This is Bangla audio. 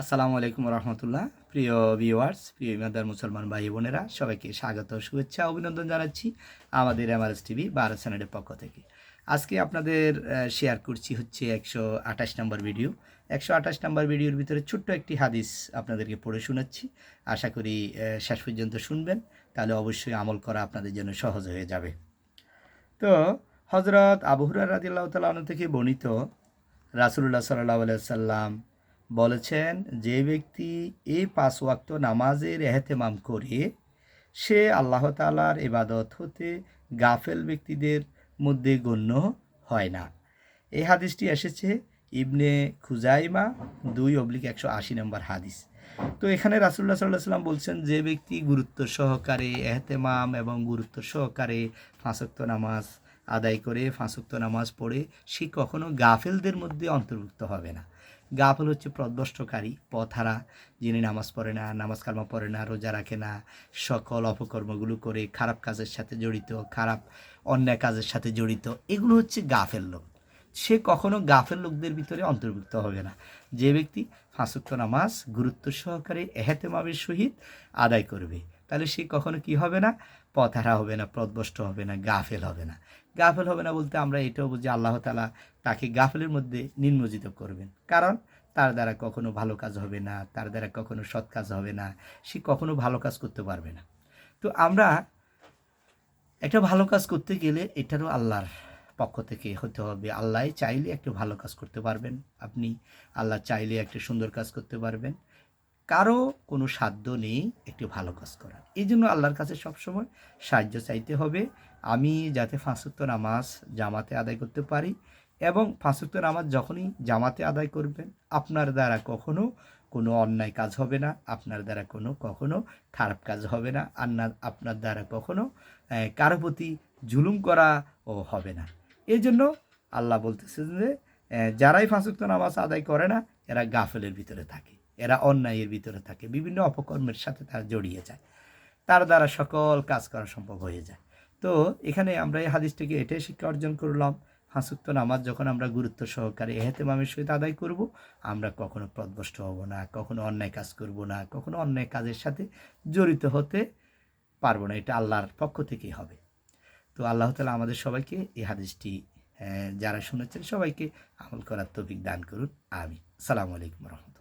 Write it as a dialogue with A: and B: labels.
A: আসসালামু আলাইকুম রহমতুল্লাহ। প্রিয় ভিউয়ার্স প্রিয় ইমাদার মুসলমান ভাই বোনেরা, সবাইকে স্বাগত শুভেচ্ছা, অভিনন্দন জানাচ্ছি আমাদের এমআরএস টিভি বারো চ্যানেলের পক্ষ থেকে। আজকে আপনাদের শেয়ার করছি হচ্ছে একশো আঠাশ নম্বর ভিডিও একশো আঠাশ নম্বর ভিডিওর ভিতরে ছোট্ট একটি হাদিস আপনাদেরকে পড়ে শোনাচ্ছি। আশা করি শেষ পর্যন্ত শুনবেন, তাহলে অবশ্যই আমল করা আপনাদের জন্য সহজ হয়ে যাবে। তো হজরত আবহুরা রাদিল্লাহ তালন থেকে বর্ণিত রাসুল্লাহ সাল্লাহ সাল্লাম বলেছেন, যে ব্যক্তি এই পাঁচ ওয়াক্ত নামাজের এহতেমাম করে, সে আল্লাহ তালার ইবাদত হতে গাফেল ব্যক্তিদের মধ্যে গণ্য হয় না। এই হাদিসটি এসেছে ইবনে খুজাইমা দুই অবলিক একশো আশি নম্বর হাদিস। তো এখানে রাসুল্লাহ সাল্লাহ সাল্লাম বলছেন, যে ব্যক্তি গুরুত্ব সহকারে এহতেমাম এবং গুরুত্ব সহকারে ফাঁসক্ত নামাজ আদায় করে ফাঁসক্ত নামাজ পড়ে, সে কখনো গাফেলদের মধ্যে অন্তর্ভুক্ত হবে না। গাফেল হচ্ছে প্রদষ্টকারী পথহারা যিনি নামাজ পড়ে না, নামাজ কালমা পড়ে না, রোজা রাখে না, সকল অপকর্মগুলো করে খারাপ কাজের সাথে জড়িত, খারাপ অন্যায় কাজের সাথে জড়িত, এগুলো হচ্ছে গাফের লোক। সে কখনো গাফের লোকদের ভিতরে অন্তর্ভুক্ত হবে না। যে ব্যক্তি ফাঁসুক্ত নামাজ গুরুত্ব সহকারে এহেতেমাবের সহিত আদায় করবে। তাহলে সে কখনো কি হবে না? পথহারা হবে না প্রদবষ্ট হবে না, গাফেল হবে না। গাফেল হবে না বলতে আমরা এটাও বুঝি আল্লাহ তালা তাকে গাফেলের মধ্যে নির্মজিত করবেন। কারণ তার দ্বারা কখনো ভালো কাজ হবে না, তার দ্বারা কখনো সৎ কাজ হবে না, সে কখনো ভালো কাজ করতে পারবে না। তো আমরা একটা ভালো কাজ করতে গেলে এটারও আল্লাহর পক্ষ থেকে হতে হবে। আল্লাহ চাইলে একটা ভালো কাজ করতে পারবেন। আপনি আল্লাহ চাইলে একটা সুন্দর কাজ করতে পারবেন। কারও কোনো সাধ্য নেই একটি ভালো কাজ করার। এই জন্য আল্লাহর কাছে সবসময় সাহায্য চাইতে হবে। আমি যাতে ফাঁসুক্ত নামাজ জামাতে আদায় করতে পারি এবং ফাঁসুক্ত নামাজ যখনই জামাতে আদায় করবেন, আপনার দ্বারা কখনো কোনো অন্যায় কাজ হবে না, আপনার দ্বারা কোনো কখনো খারাপ কাজ হবে না, আন্না, আপনার দ্বারা কখনো কারও প্রতি জুলুম করা ও হবে না। এই জন্য আল্লাহ বলতেছেন যে যারাই ফাঁসুক্ত নামাজ আদায় করে না, এরা গাফেলের ভিতরে থাকে। এরা অন্যায়ের ভিতরে থাকে, বিভিন্ন অপকর্মের সাথে তারা জড়িয়ে যায়। তার দ্বারা সকল কাজ করা সম্ভব হয়ে যায়। তো এখানে আমরা এই হাদিস থেকে এটাই শিক্ষা অর্জন করলাম। ফাঁসুক্ত নামাজ যখন আমরা গুরুত্ব সহকারে এহেতেমামের সহিত আদায় করব, আমরা কখনো প্রদবষ্ট হব না, কখনো অন্যায় কাজ করব না, কখনো অন্যায় কাজের সাথে জড়িত হতে পারব না, এটা আল্লাহর পক্ষ থেকেই হবে। তো আল্লাহ তালা আমাদের সবাইকে এই হাদিসটি যারা শুনেছেন সবাইকে আমল করার তৌফিক দান করুন। আমি সালামু আলাইকুম রহমতুল্লাহ।